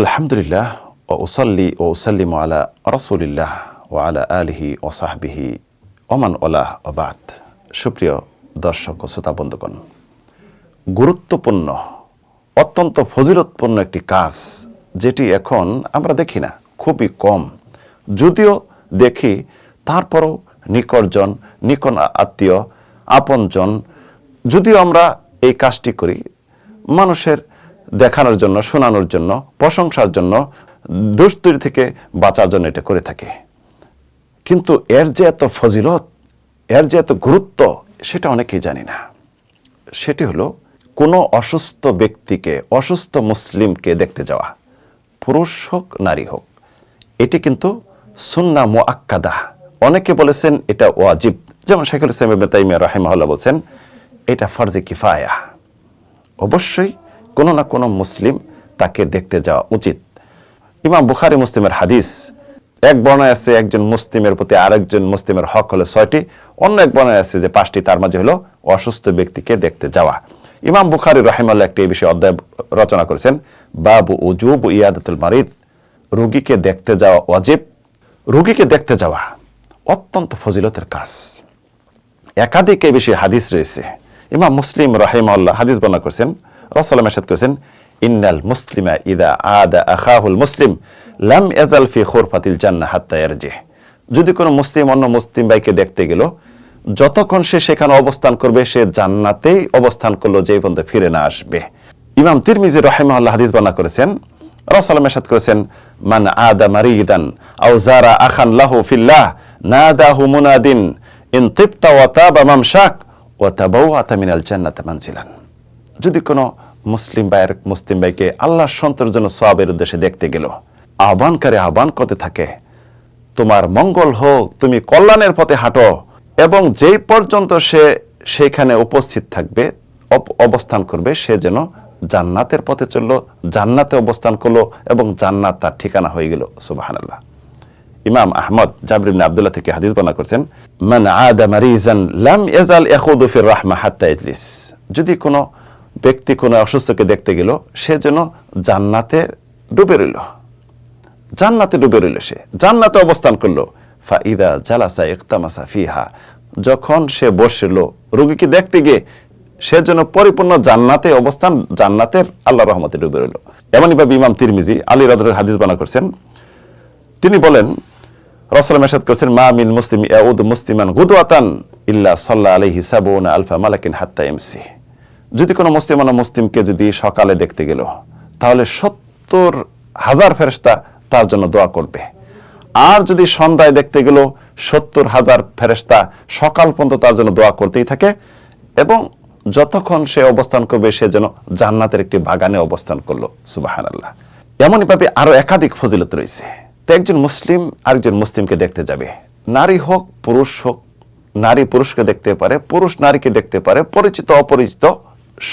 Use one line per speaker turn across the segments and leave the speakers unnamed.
আলহামদুলিল্লাহ ও উসল্লি ও উসাল্লিম আলা রসুলিল্লাহ ও আলা আলহি ও সাহবিহি ওমান ওলাহ ওবাদ সুপ্রিয় দর্শক ও শ্রোতা বন্ধুগণ, গুরুত্বপূর্ণ, অত্যন্ত ফজিলতপূর্ণ একটি কাজ যেটি এখন আমরা দেখি না, খুবই কম। যদিও দেখি, তারপরও নিকটজন নিকন আত্মীয়, আপনজন, যদিও আমরা এই কাজটি করি, মানুষের দেখানোর জন্য, শোনানোর জন্য, প্রশংসার জন্য দুস্তুরি থেকে বাঁচার জন্য এটা করে থাকে। কিন্তু এর যে এত ফজিলত, এর যে এত গুরুত্ব, সেটা অনেকেই জানি না। সেটি হলো কোনো অসুস্থ ব্যক্তিকে, অসুস্থ মুসলিমকে দেখতে যাওয়া, পুরুষ হোক, নারী হোক, এটি কিন্তু সুন্না মুআক্কাদা। অনেকে বলেছেন এটা ওয়াজিব। যেমন শেখুল ইসলাম তাইমিয়া রাহিমাহুল্লাহ বলছেন, এটা ফরজে কিফায়া। অবশ্যই কোনো না কোনো মুসলিম তাকে দেখতে যাওয়া উচিত। ইমাম বুখারি মুসলিমের হাদিস, এক বর্ণায় আছে একজন মুসলিমের প্রতি আরেকজন মুসলিমের হক হলো ছয়টি, অন্য এক বর্ণায় আছে যে পাঁচটি, তার মাঝে হলো অসুস্থ ব্যক্তিকে দেখতে যাওয়া। ইমাম বুখারি রাহিমাল্লাহ একটি এই বিষয়ে অধ্যায় রচনা করেছেন, বাবু উজুব ইয়াদাতুল মারিদ রুগীকে দেখতে যাওয়া অজীব রুগীকে দেখতে যাওয়া অত্যন্ত ফজিলতের কাজ। একাধিক এ বিষয়ে হাদিস রয়েছে। ইমাম মুসলিম রাহিমাল্লাহ হাদিস বর্ণনা করেছেন রসালাম এরশাদ করেছেন, ইন্নাল মুসলিমা ইদা আদা আখাহুল মুসলিম লাম এজাল ফি খোরফাতিল জান্না হাত্তা ইয়ারজে যদি কোনো মুসলিম অন্য মুসলিম ভাইকে দেখতে গেল, যতক্ষণ সে সেখানে অবস্থান করবে, সে জান্নাতেই অবস্থান করল যে পর্যন্ত ফিরে না আসবে। ইমাম তিরমিজি রহিমাল্লাহ হাদিস বর্ণনা করেছেন রসালাম এরশাদ করেছেন, মান আদা মারিদান আও জারা আখান লাহু ফিল্লাহ না নাদাহু মুনাদিন ইন তিবতা ওয়া তাবা মামশাক ওয়া তাবাওয়াতা মিনাল জান্নাতে মানজিলান। যদি কোনো মুসলিম ভাইয়ের, মুসলিম ভাইকে আল্লাহর সন্তের জন্য সবের উদ্দেশ্যে দেখতে গেল, আহ্বানকারী আহ্বান করতে থাকে, তোমার মঙ্গল হোক, তুমি কল্যাণের পথে হাঁটো এবং যেই পর্যন্ত সে সেইখানে উপস্থিত থাকবে অবস্থান করবে, সে যেন জান্নাতের পথে চলল, জান্নাতে অবস্থান করল এবং জান্নাত তার ঠিকানা হয়ে গেল। সুবাহানাল্লাহ। ইমাম আহমদ জাবর ইবনে আব্দুল্লাহ থেকে হাদিস বর্ণনা করেছেন, মান আদা মারিজান লাম ইয়াজাল ইয়াখুদু ফির রাহমা হাত্তা ইজলিস। যদি কোনো ব্যক্তি কোনো অসুস্থকে দেখতে গেল, সে যেন জান্নাতে ডুবে রইল। জান্নাতে ডুবে রইল সে। জান্নাতে অবস্থান করল। ফাইদা জালাসা ইকতামাসা ফিহা। যখন সে বসল, রোগীকে দেখতে গিয়ে সে যেন পরিপূর্ণ জান্নাতে অবস্থান, জান্নাতের আল্লাহ রহমতে ডুবে রইল। এমনইভাবে ইমাম তিরমিজি আলী রাদের হাদিস বানা করছেন। তিনি বলেন রসলাম এরশাদ করেছেন, মা মিন মুসলিম ইয়াউদ মুসলিমান গুদওয়াতান ইল্লা সাল্লাহ আলাইহি সাবুনা আলফা মালাকিন হাত্তা এমসি যদি কোনো মুসলিমান মুসলিমকে যদি সকালে দেখতে গেল, তাহলে সত্তর হাজার ফেরেশতা তার জন্য দোয়া করবে। আর যদি সন্ধ্যায় দেখতে গেল, সত্তর হাজার ফেরেশতা সকাল পর্যন্ত তার জন্য দোয়া করতেই থাকে এবং যতক্ষণ সে অবস্থান করবে, সে যেন জান্নাতের একটি বাগানে অবস্থান করল। সুবাহান আল্লাহ এমনইভাবে আরও একাধিক ফজিলত রয়েছে। তো একজন মুসলিম আরেকজন মুসলিমকে দেখতে যাবে। নারী হোক, পুরুষ হোক, নারী পুরুষকে দেখতে পারে, পুরুষ নারীকে দেখতে পারে, পরিচিত, অপরিচিত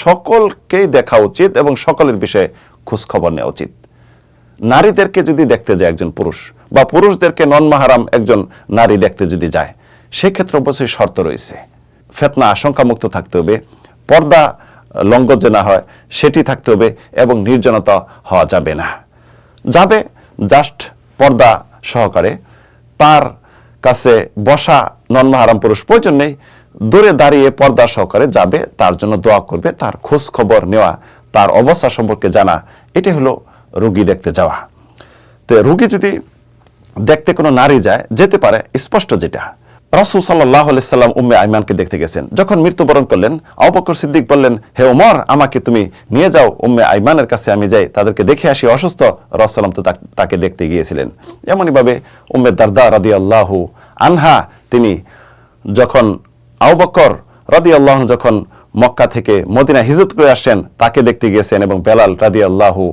সকলকেই দেখা উচিত এবং সকলের বিষয়ে খোঁজ খবর নেওয়া উচিত। নারীদেরকে যদি দেখতে যায় একজন পুরুষ বা পুরুষদেরকে নন মাহারাম একজন নারী দেখতে যদি যায়, সেক্ষেত্রে অবশ্যই শর্ত রয়েছে। ফেতনা আশঙ্কামুক্ত থাকতে হবে, পর্দা লঙ্ঘন যে না হয়, সেটি থাকতে হবে এবং নির্জনতা হওয়া যাবে না। যাবে জাস্ট পর্দা সহকারে, তার কাছে বসা নন মাহারাম পুরুষ প্রয়োজন নেই দূরে দাঁড়িয়ে পর্দা সহকারে যাবে, তার জন্য দোয়া করবে, তার খোঁজ খবর নেওয়া, তার অবস্থা সম্পর্কে জানা এটি হলো রুগী দেখতে যাওয়া। তো রুগী যদি দেখতে কোনো নারী যায়, যেতে পারে, স্পষ্ট যেটা। রসুল সাল্লাহ সাল্লাম উম্মে আইমানকে দেখতে গেছেন। যখন মৃত্যুবরণ করলেন অবকর সিদ্দিক বললেন, হে ওমর, আমাকে তুমি নিয়ে যাও, উম্মে আইমানের কাছে আমি যাই, তাদেরকে দেখে আসি। অসুস্থ রসাল্লাম তো, তাকে দেখতে গিয়েছিলেন। এমনইভাবে উম্মে দারদা রাদি আল্লাহ আনহা, তিনি যখন আউবকর রাদি আল্লাহ যখন মক্কা থেকে মদিনা হিজরত করে আসছেন, তাকে দেখতে গিয়েছেন এবং বেলাল রাদি আল্লাহু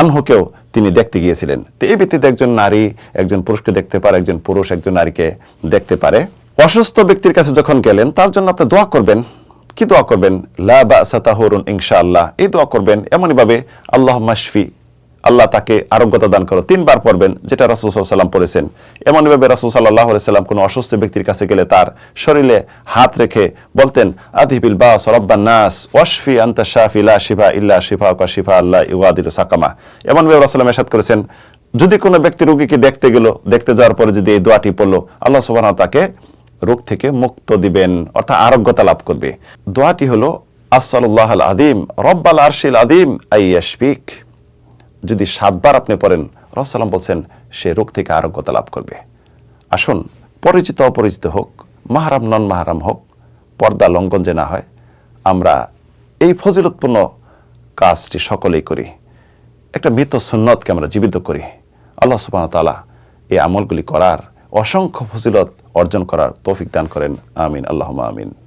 আনহুকেও তিনি দেখতে গিয়েছিলেন। তো এই ভিত্তিতে একজন নারী, একজন পুরুষকে দেখতে পারে, একজন পুরুষ, একজন নারীকে দেখতে পারে। অসুস্থ ব্যক্তির কাছে যখন গেলেন, তার জন্য আপনি দোয়া করবেন। কি দোয়া করবেন? লা বা সাতাহরুন ইনশাআল্লাহ। এই দোয়া করবেন এমনইভাবে আল্লাহ মাশফি আল্লাহ তাকে আরোগ্যতা দান করো। তিনবার পড়বেন, যেটা রাসুল সাল্লাম পড়েছেন। এমনভাবে রাসুল সাল্লাহ সাল্লাম কোনো অসুস্থ ব্যক্তির কাছে গেলে তার শরীরে হাত রেখে বলতেন আদিবিল বা সরব্বান নাস, ওয়াশফি আন্তা শাফি, লা শিফা ইল্লা শিফা কা শিফা আল্লাহ ইউআদির সাকামা। এমনভাবে রাসুল্লাম এসাদ করেছেন, যদি কোনো ব্যক্তি রুগীকে দেখতে গেল, দেখতে যাওয়ার পরে যদি এই দোয়াটি পড়ল, আল্লাহ সুবাহ তাকে রোগ থেকে মুক্ত দিবেন, অর্থাৎ আরোগ্যতা লাভ করবে। দোয়াটি হলো আসাল্লাহ আল আদিম রব্বাল আরশিল আদিম আইয়াশফিক যদি সাতবার আপনি পড়েন রসালাম বলছেন, সে রোগ থেকে আরোগ্যতা লাভ করবে। আসুন, পরিচিত অপরিচিত হোক, মাহারাম নন মাহারাম হোক, পর্দা লঙ্ঘন যে না হয়, আমরা এই ফজিলতপূর্ণ কাজটি সকলেই করি। একটা মৃত সুন্নতকে আমরা জীবিত করি। আল্লাহ সুবাহ তালা এই আমলগুলি করার অসংখ্য ফজিলত অর্জন করার তৌফিক দান করেন। আমিন আল্লাহ আমিন।